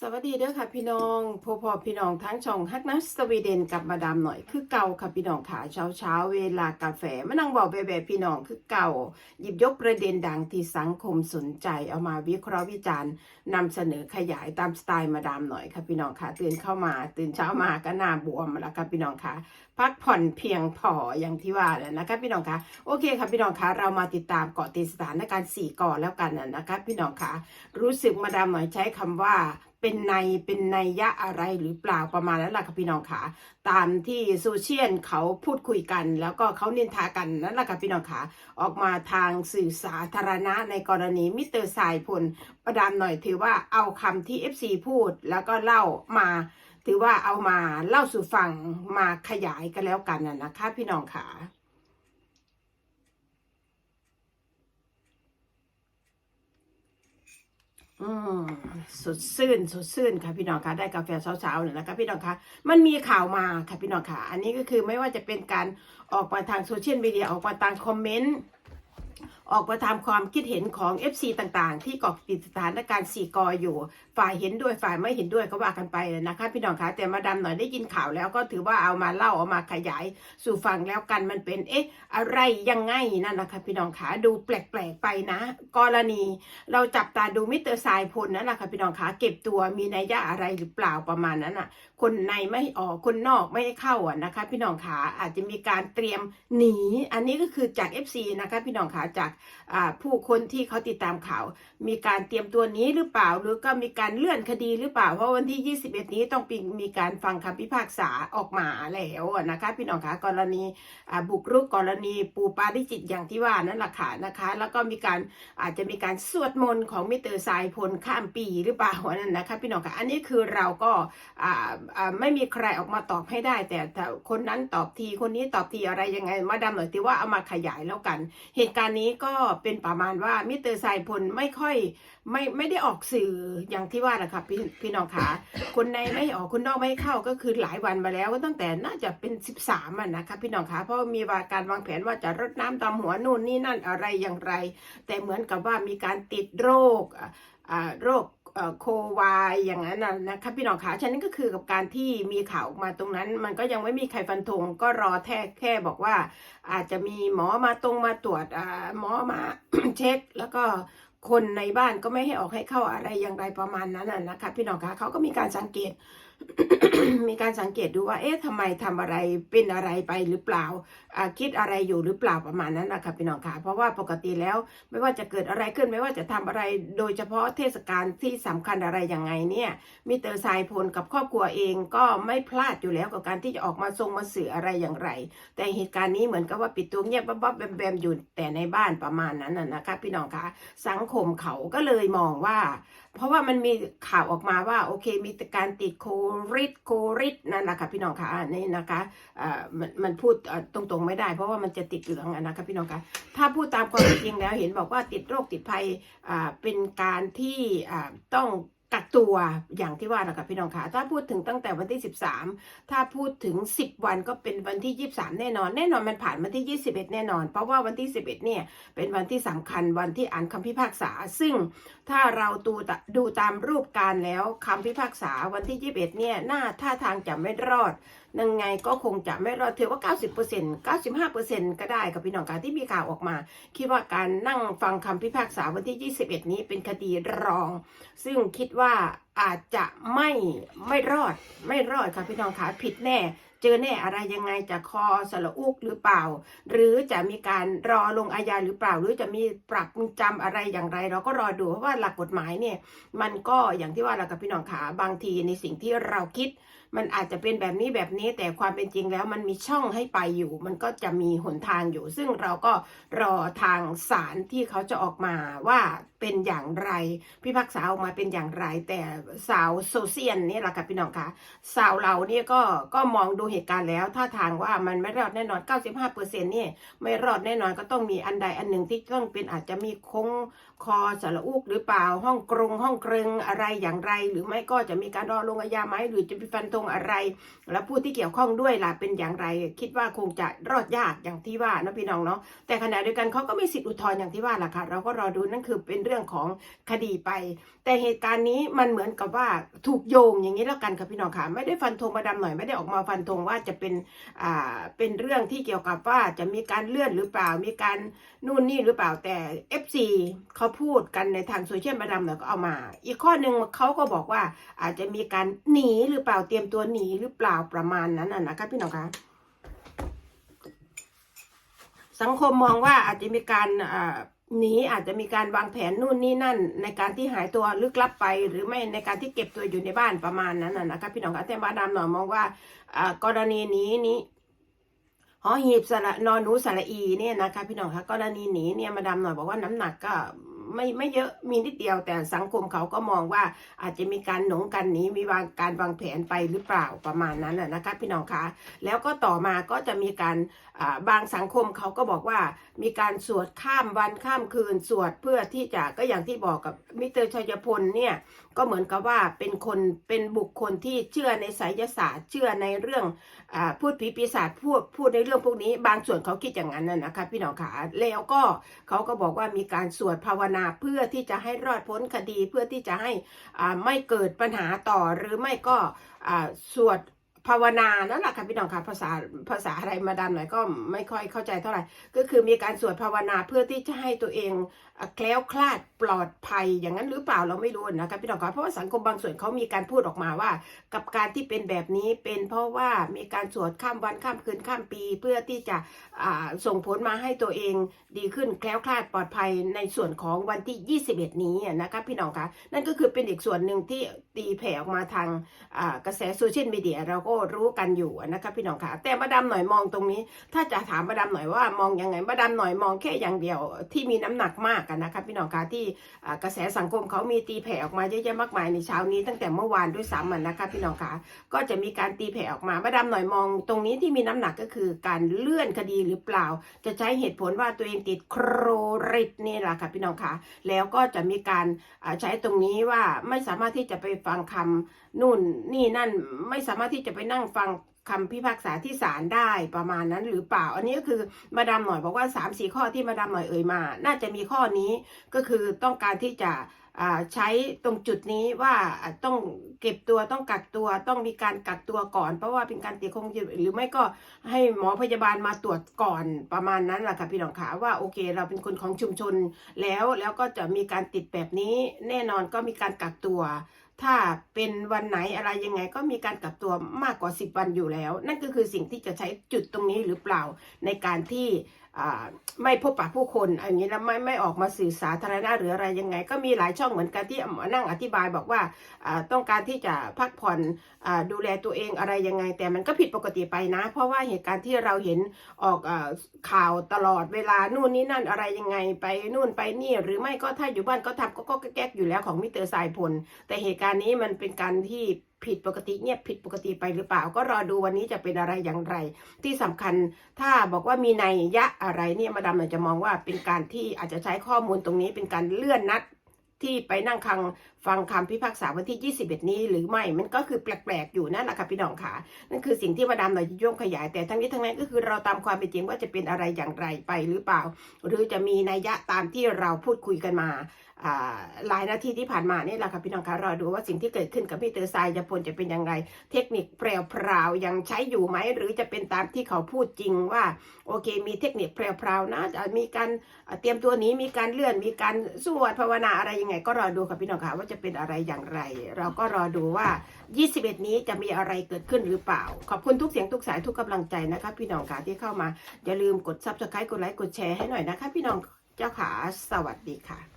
สวัสดีเด้อค่ะพี่น้องพอพอพี่น้องทั้งช่องฮักนัสสวีเดนกับมาดามหน่อยคือเก่าค่ะพี่น้องค่ะเช้าเช้าเวลากาแฟมานั่งบอกแบบแบบพี่น้องคือเก่า หยิบยกประเด็นดังที่สังคมสนใจเอามาวิเคราะห์วิจารณ์นำเสนอขยายตามสไตล์มาดามหน่อยค่ะพี่น้องค่ะตื่นเข้ามา ตื่นเช้ามาก็หน้าบวมแล้วค่ะพี่น้องค่ะพักผ่อนเพียงพออย่างที่ว่าแล้วนะคะพี่น้องคะโอเคค่ะพี่น้องคะเรามาติดตามเกาะติดสถานการณ์สี่ก่อแล้วกันนะนะคะพี่น้องคะรู้สึกมาดามหน่อยใช้คำว่า เป็นในเป็นในยะอะไรหรือเปล่าประมาณนั้นแหละค่ะพี่น้องคะตามที่โซเชียลเขาพูดคุยกัน แล้วก็เขานินทากันนั่นแหละค่ะพี่น้องคะออกมาทางสื่อสาธารณะในกรณีมิสเตอร์สายพลประดามหน่อยถือว่าเอาคำที่ FC พูดแล้วก็เล่ามาถือว่าเอามาเล่าสู่ฟังมาขยายกันแล้วกันนะนะคะพี่น้องค่ะ อืมสดซื่นสดซื่นค่ะพี่น้องคะได้กาแฟเช้าๆเนี่ยนะคะพี่น้องคะมันมีข่าวมาค่ะพี่น้องคะอันนี้ก็คือไม่ว่าจะเป็นการออกมาทางโซเชียลมีเดียออกมาทางคอมเมนต์ ออกมาทำความคิดเห็นของ FC ต่างๆ ที่เกาะติดสถานการณ์สี่กออยู่ ฝ่ายเห็นด้วยฝ่ายไม่เห็นด้วยก็ว่ากันไปนะคะพี่น้องคะแต่มาดาหน่อยได้ยินข่าวแล้วก็ถือว่าเอามาเล่าเอามาขยายสู่ฟังแล้วกันมันเป็นเอ๊ะอะไรยังไงนั่นนะคะพี่น้องคะดูแปลกๆไปนะ กรณี เราจับตาดูมิสเตอร์สายพลนั่นแหละค่ะพี่น้องคะเก็บตัวมีนัยยะอะไรหรือเปล่าประมาณนั้นอะคนในไม่ออกคนนอกไม่เข้าอะนะคะ พี่น้องขาอาจจะมีการเตรียมหนี อันนี้ก็คือจาก FC นะคะพี่น้องขาจากผู้คนที่เขาติดตามข่าว มีการเตรียมตัวนี้หรือเปล่า หรือก็มีการเลื่อนคดีหรือเปล่า เพราะวันที่ 21 นี้ต้องมีการฟังคำพิพากษาออกมาแล้วอะนะคะพี่น้องคะกรณีบุกรุกกรณีปูปาริจิตอย่างที่ว่านั่นแหละค่ะนะคะ แล้วก็มีการอาจจะมีการสวดมนต์ของมิเตอร์สายพลข้ามปีหรือเปล่านั่นนะคะพี่น้องคะอันนี้คือเราก็อ่าไม่มีใครออกมาตอบให้ได้ แต่คนนั้นตอบทีคนนี้ตอบทีอะไรยังไง มาดามหน่อยที่ว่าเอามาขยายแล้วกัน เหตุการณ์นี้ก็เป็นประมาณว่ามิเตอร์ไซพลไม่ค่อยไม่ไม่ได้ออกสื่ออย่างที่ว่านะครับพี่พี่น้องขาคนในไม่ออกคนนอกไม่เข้าก็คือหลายวันมาแล้วก็ตั้งแต่น่าจะเป็น 13อะนะคะพี่น้องขาเพราะมีว่าการวางแผนว่าจะรดน้ำตามหัวนู่นนี่นั่นอะไรอย่างไร แต่เหมือนกับว่ามีการติดโรคโรค โควายอย่างนั้นนะนะคะพี่น้องคะฉะนั้นก็คือกับการที่มีข่าวออกมาตรงนั้น มันก็ยังไม่มีใครฟันธงก็รอแท้แค่บอกว่า อาจจะมีหมอมาตรงมาตรวจอ่าหมอมาเช็ค แล้วก็คนในบ้านก็ไม่ให้ออกให้เข้าอะไรอย่างไรประมาณนั้นนะนะคะพี่น้องคะเขาก็มีการสังเกต มีการสังเกตดูว่า เอ๊ะทำไมทำอะไรเป็นอะไรไปหรือเปล่าอ่า คิดอะไรอยู่หรือเปล่าประมาณนั้นนะคะพี่น้องคะเพราะว่าปกติแล้วไม่ว่าจะเกิดอะไรขึ้นไม่ว่าจะทำอะไรโดยเฉพาะเทศกาลที่สำคัญอะไรอย่างไงเนี่ยมิเตอร์สายพลกับครอบครัวเองก็ไม่พลาดอยู่แล้วกับการที่จะออกมาทรงมาสื่ออะไรอย่างไร แต่เหตุการณ์นี้เหมือนกับว่าปิดตัวเงียบบ๊อบๆแบมๆอยู่แต่ในบ้านประมาณนั้นน่ะนะคะพี่น้องคะสังคมเขาก็เลยมองว่า เพราะว่ามันมีข่าวออกมาว่าโอเคมีการติดโควิริดโกริดนั่นแหละค่ะพี่น้องคะนี่นะคะเอ่อมันมันพูดตรงๆไม่ได้ เพราะว่ามันจะติดเหลืองนะคะพี่น้องคะถ้าพูดตามความจริงแล้วเห็นบอกว่าติดโรคติดภัยอ่าเป็นการที่อ่าต้อง กักตัวอย่างที่ว่านะคะพี่น้องคะถ้าพูดถึงตั้งแต่วันที่ 13 ถ้าพูดถึง 10 วันก็เป็นวันที่ 23 แน่นอน แน่นอนมันผ่านวันที่ 21 แน่นอน เพราะว่าวันที่ 11 เนี่ยเป็นวันที่สำคัญวันที่อ่านคำพิพากษา ซึ่งถ้าเราดูตะดูตามรูปการแล้วคำพิพากษาวันที่ 21 เนี่ยหน่าท่าทางจะไม่รอดยังไงก็คงจะไม่รอดถือว่า 90% 95%ก็ได้กับพี่น้องการที่มีข่าวออกมา คิดว่าการนั่งฟังคำพิพากษาวันที่ 21 นี้เป็นคดีรอง ซึ่งคิดว่าอาจจะไม่ไม่รอดไม่รอดค่ะพี่น้องคะผิดแน่ เจอแน่อะไรยังไงจะคอสละอุกหรือเปล่า หรือจะมีการรอลงอาญาหรือเปล่า หรือจะมีปรับจำอะไรอย่างไร เราก็รอดูเพราะว่าหลักกฎหมายเนี่ย มันก็อย่างที่ว่าเรากับพี่น้องขาบางทีในสิ่งที่เราคิด มันอาจจะเป็นแบบนี้แบบนี้แต่ความเป็นจริงแล้วมันมีช่องให้ไปอยู่ มันก็จะมีหนทางอยู่ ซึ่งเราก็รอทางศาลที่เขาจะออกมาว่าเป็นอย่างไรพิพากษาออกมาเป็นอย่างไร แต่สาวโซเชียลนี่แหละค่ะพี่น้องคะสาวเราเนี่ยก็ก็มองดูเหตุการณ์แล้วท่าทางว่ามันไม่รอดแน่นอน 95%เนี่ยไม่รอดแน่นอนก็ต้องมีอันใดอันหนึ่งที่ต้องเป็นอาจจะมีค้งคอสารอุกหรือเปล่าห้องกรงห้องเกรงอะไรอย่างไร หรือไม่ก็จะมีการรอลงอาญาไหมหรือจะมีฟันธงอะไร แล้วผู้ที่เกี่ยวข้องด้วยล่ะเป็นอย่างไร คิดว่าคงจะรอดยากอย่างที่ว่านะพี่น้องเนาะแต่ขณะเดียวกันเขาก็มีสิทธิอุทธรณ์อย่างที่ว่าล่ะค่ะ เราก็รอดูนั่นคือเป็นเรื่องของคดีไป แต่เหตุการณ์นี้มันเหมือนกับว่าถูกโยงอย่างนี้แล้วกันค่ะพี่น้องค่ะ ไม่ได้ฟันธงมาดามหน่อยไม่ได้ออกมาฟันธงว่าจะเป็นอ่าเป็นเรื่องที่เกี่ยวกับว่าจะมีการเลื่อนหรือเปล่ามีการนู่นนี่หรือเปล่าแต่ FC เขาพูดกันในทางโซเชียลมาดามหน่อยก็เอามา อีกข้อหนึ่งเขาก็บอกว่าอาจจะมีการหนีหรือเปล่าเตรียมตัวหนีหรือเปล่าประมาณนั้นน่ะนะคะพี่น้องคะสังคมมองว่าอาจจะมีการหนีอาจจะมีการวางแผนนู่นนี่นั่น ในการที่หายตัวลึกลับไป หรือไม่ในการที่เก็บตัวอยู่ในบ้านประมาณนั้นนะนะคะพี่น้องคะแต่บาดามหน่อยมองว่ากรณีนี้นี้หอหีบสระนอนหนูสระอีเนี่ยนะคะพี่น้องคะกรณีหนีเนี่ยมาดามหน่อยบอกว่าน้ำหนักก็ ไม่ไม่เยอะมีนิดเดียวแต่สังคมเขาก็มองว่าอาจจะมีการหนงกันหนีมีวางการวางแผนไปหรือเปล่าประมาณนั้นนะนะคะพี่น้องคะแล้วก็ต่อมาก็จะมีการบางสังคมเขาก็บอกว่ามีการสวดข้ามวันข้ามคืนสวดเพื่อที่จะก็อย่างที่บอกกับมิเตอร์ชัยพลเนี่ย ก็เหมือนกับว่าเป็นคนเป็นบุคคลที่เชื่อในไสยศาสตร์เชื่อในเรื่องอพูดผีปีศาจพูดพูดในเรื่องพวกนี้ บางส่วนเขาคิดอย่างนั้นนะนะคะพี่น้องขาแล้วก็เขาก็บอกว่ามีการสวดภาวนาเพื่อที่จะให้รอดพ้นคดีเพื่อที่จะให้ไม่เกิดปัญหาต่อหรือไม่ก็สวด ภาวนานั่นแหละค่ะพี่น้องค่ะภาษาภาษาอะไรมาดามหน่อยก็ไม่ค่อยเข้าใจเท่าไหร่ ก็คือมีการสวดภาวนาเพื่อที่จะให้ตัวเองแคล้วคลาดปลอดภัยอย่างนั้นหรือเปล่าเราไม่รู้นะคะพี่น้องค่ะเพราะว่าสังคมบางส่วนเขามีการพูดออกมาว่า กับการที่เป็นแบบนี้เป็นเพราะว่ามีการสวดข้ามวันข้ามคืนข้ามปี เพื่อที่จะส่งผลมาให้ตัวเองดีขึ้นแคล้วคลาดปลอดภัยในส่วนของวันที่ 21 นี้อะนะคะพี่น้องคะนั่นก็คือเป็นอีกส่วนหนึ่งที่ตีแผ่ออกมาทางกระแสโซเชียลมีเดียเราก็รู้กันอยู่นะคะพี่น้องค่ะ แต่มาดามหน่อยมองตรงนี้ ถ้าจะถามมาดามหน่อยว่ามองยังไงมาดามหน่อยมองแค่อย่างเดียวที่มีน้ำหนักมากกันนะคะพี่น้องค่ะที่กระแสสังคมเขามีตีแผ่ออกมาเยอะแยะมากมายในเช้านี้ตั้งแต่เมื่อวานด้วยซ้ำอะนะคะพี่น้องค่ะก็จะมีการตีแผ่ออกมามาดามหน่อยมองตรงนี้ที่มีน้ำหนักก็คือการเลื่อนคดีหรือเปล่า จะใช้เหตุผลว่าตัวเองติดโควิดนี่แหละค่ะพี่น้องค่ะแล้วก็จะมีการใช้ตรงนี้ว่าไม่สามารถที่จะไปฟังคำนู่นนี่นั่นไม่สามารถที่จะไปนั่งฟังคำพิพากษาที่ศาลได้ประมาณนั้นหรือเปล่า อันนี้ก็คือมาดามหน่อยบอกว่า3ามสี่ข้อที่มาดามหน่อยเอ่ยมา น่าจะมีข้อนี้ก็คือต้องการที่จะใช้ตรงจุดนี้ว่าอ่าต้องเก็บตัวต้องกักตัวต้องมีการกักตัวก่อน เพราะว่าเป็นการติดโควิดหรือไม่ก็ให้หมอพยาบาลมาตรวจก่อนประมาณนั้นแหละค่ะพี่น้องขาว่าโอเค เราเป็นคนของชุมชนแล้วแล้วก็จะมีการติดแบบนี้แน่นอนก็มีการกักตัว ถ้าเป็นวันไหนอะไรยังไงก็มีการกลับตัวมากกว่า 10 วันอยู่แล้ว นั่นก็คือสิ่งที่จะใช้จุดตรงนี้หรือเปล่าในการที่ ไม่พบปะผู้คนอันนี้แล้วไม่ไม่ออกมาสื่อสาธารณะหรืออะไรยังไง ก็มีหลายช่องเหมือนกันที่นั่งอธิบายบอกว่าต้องการที่จะพักผ่อนอดูแลตัวเองอะไรยังไง แต่มันก็ผิดปกติไปนะ เพราะว่าเหตุการณ์ที่เราเห็นออกอข่าวตลอดเวลานู่นนี่นั่นอะไรยังไงไปนู่นไปนี่ หรือไม่ก็ถ้าอยู่บ้านก็ทำก็ก็แก๊กอยู่แล้วของมิเตอร์สายพลแต่เหตุการณ์นี้มันเป็นการที่ ผิดปกติเงียบผิดปกติไปหรือเปล่า ก็รอดูวันนี้จะเป็นอะไรอย่างไร ที่สำคัญถ้าบอกว่ามีนัยะอะไรเนี่ยมาดามอยจะมองว่าเป็นการที่อาจจะใช้ข้อมูลตรงนี้เป็นการเลื่อนนัดที่ไปนั่งคังฟังคำพิพากษาวันที่ 21 นี้หรือไม่ มันก็คือแปลกๆอยู่นั่นแหละค่ะพี่น้องค่ะ นั่นคือสิ่งที่มาดามหน่อยย่งขยาย แต่ทั้งนี้ทั้งนั้นก็คือเราตามความเป็นจริงว่าจะเป็นอะไรอย่างไรไปหรือเปล่า หรือจะมีนัยยะตามที่เราพูดคุยกันมาหลายนาทีที่ผ่านมานี่แหละค่ะพี่น้องคะรอดูว่าสิ่งที่เกิดขึ้นกับพี่เตอร์ทรายจะพลจะเป็นอย่างไร เทคนิคแพรวๆยังใช้อยู่ไหมหรือจะเป็นตามที่เขาพูดจริงว่าโอเค มีเทคนิคแพรวๆนะจะมีการเตรียมตัวหนี้มีการเลื่อนมีการสวดภาวนาอะไรยังไง ก็รอดูค่ะพี่น้องคะว่าจะเป็นอะไรอย่างไร เราก็รอดูว่า 21 นี้จะมีอะไรเกิดขึ้นหรือเปล่า ขอบคุณทุกเสียงทุกสายทุกกำลังใจนะคะพี่น้องค่ะที่เข้ามาอย่าลืมกดซับสไครต์กดไลค์กดแชร์ให้หน่อยนะคะ พี่น้องเจ้าขาสวัสดีค่ะ